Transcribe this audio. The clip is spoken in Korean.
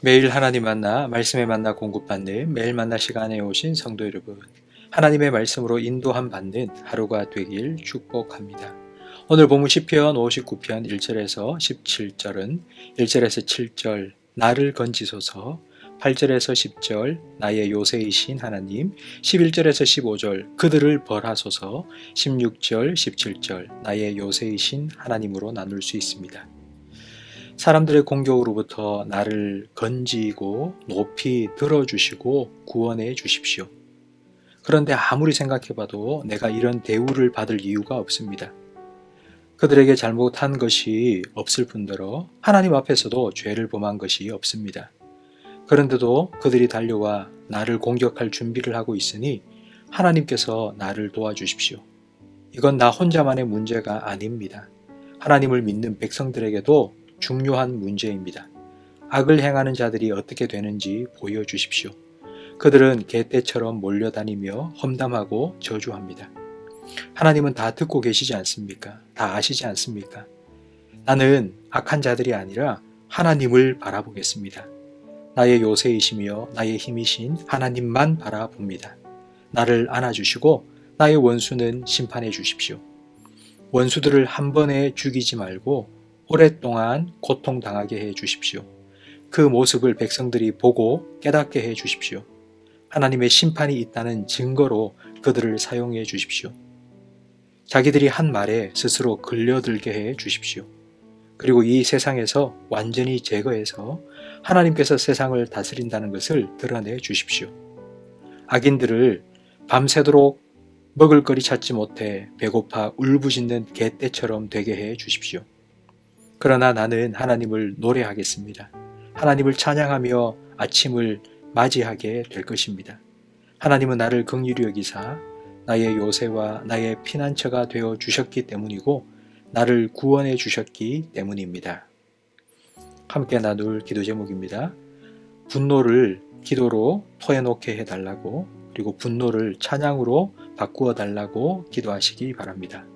매일 하나님 만나 말씀에 만나 공급받는 매일 만나 시간에 오신 성도 여러분 하나님의 말씀으로 인도함 받는 하루가 되길 축복합니다. 오늘 본문 시편 59편 1절에서 17절은 1절에서 7절 나를 건지소서 8절에서 10절 나의 요새이신 하나님 11절에서 15절 그들을 벌하소서 16절 17절 나의 요새이신 하나님으로 나눌 수 있습니다. 사람들의 공격으로부터 나를 건지고 높이 들어주시고 구원해 주십시오. 그런데 아무리 생각해봐도 내가 이런 대우를 받을 이유가 없습니다. 그들에게 잘못한 것이 없을 뿐더러 하나님 앞에서도 죄를 범한 것이 없습니다. 그런데도 그들이 달려와 나를 공격할 준비를 하고 있으니 하나님께서 나를 도와주십시오. 이건 나 혼자만의 문제가 아닙니다. 하나님을 믿는 백성들에게도 중요한 문제입니다. 악을 행하는 자들이 어떻게 되는지 보여주십시오. 그들은 개떼처럼 몰려다니며 험담하고 저주합니다. 하나님은 다 듣고 계시지 않습니까? 다 아시지 않습니까? 나는 악한 자들이 아니라 하나님을 바라보겠습니다. 나의 요새이시며 나의 힘이신 하나님만 바라봅니다. 나를 안아주시고 나의 원수는 심판해 주십시오. 원수들을 한 번에 죽이지 말고 오랫동안 고통당하게 해 주십시오. 그 모습을 백성들이 보고 깨닫게 해 주십시오. 하나님의 심판이 있다는 증거로 그들을 사용해 주십시오. 자기들이 한 말에 스스로 걸려들게 해 주십시오. 그리고 이 세상에서 완전히 제거해서 하나님께서 세상을 다스린다는 것을 드러내 주십시오. 악인들을 밤새도록 먹을 거리 찾지 못해 배고파 울부짖는 개떼처럼 되게 해 주십시오. 그러나 나는 하나님을 노래하겠습니다. 하나님을 찬양하며 아침을 맞이하게 될 것입니다. 하나님은 나를 긍휼히 여기사 나의 요새와 나의 피난처가 되어 주셨기 때문이고 나를 구원해 주셨기 때문입니다. 함께 나눌 기도 제목입니다. 분노를 기도로 토해놓게 해달라고 그리고 분노를 찬양으로 바꾸어 달라고 기도하시기 바랍니다.